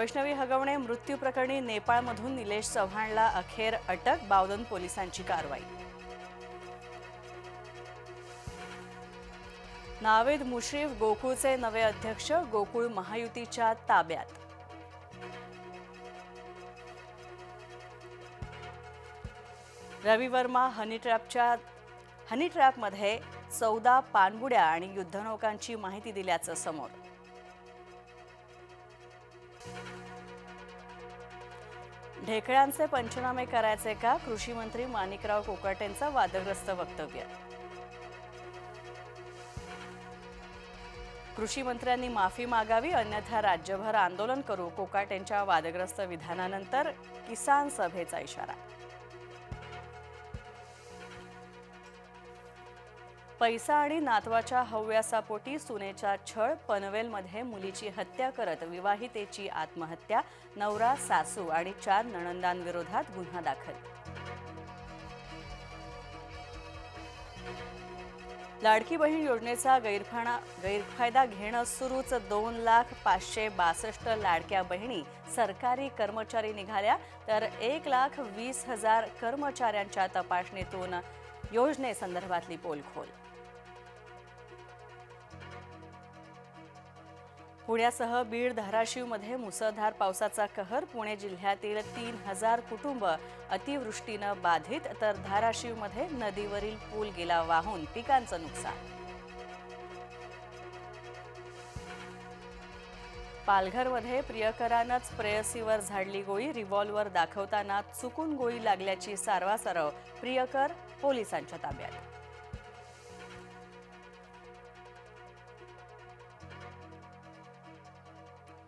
वैष्णवी हगवणे मृत्यू प्रकरणी नेपाळमधून निलेश चव्हाणला अखेर अटक बावधन पोलिसांची कारवाई. नावेद मुश्रीफ गोकुळचे नवे अध्यक्ष गोकुळ महायुतीच्या ताब्यात. रवी वर्मा हनी ट्रॅपच्या हनी ट्रॅपमध्ये चौदा पाणबुड्या आणि युद्धनौकांची माहिती दिल्याचं समोर. ढेकळ्यांचे पंचनामे करायचे का? कृषी मंत्री माणिकराव कोकाटेंचं वादग्रस्त वक्तव्य. कृषी मंत्र्यांनी माफी मागावी अन्यथा राज्यभर आंदोलन करू. कोकाटेंच्या वादग्रस्त विधानानंतर किसान सभेचा इशारा. पैसा आणि नातवाच्या हव्यासापोटी सुनेच्या छळ पनवेलमध्ये मुलीची हत्या करत विवाहितेची आत्महत्या नवरा सासू आणि चार नणंदांविरोधात गुन्हा दाखल. लाडकी बहीण योजनेचा गैरफाणा गैरफायदा घेणं सुरूच दोन लाख पाचशे बासष्ट लाडक्या बहिणी सरकारी कर्मचारी निघाल्या तर एक लाख वीस हजार कर्मचाऱ्यांच्या तपासणीतून योजनेसंदर्भातली पोलखोल. पुण्यासह बीड धाराशिवमध्ये मुसळधार पावसाचा कहर. पुणे जिल्ह्यातील तीन हजार कुटुंब अतिवृष्टीनं बाधित तर धाराशिवमध्ये नदीवरील पूल गेला वाहून पिकांचं नुकसान. पालघरमध्ये प्रियकरानंच प्रेयसीवर झाडली गोळी. रिव्हॉल्वर दाखवताना चुकून गोळी लागल्याची सारवासारव प्रियकर पोलिसांच्या ताब्यात.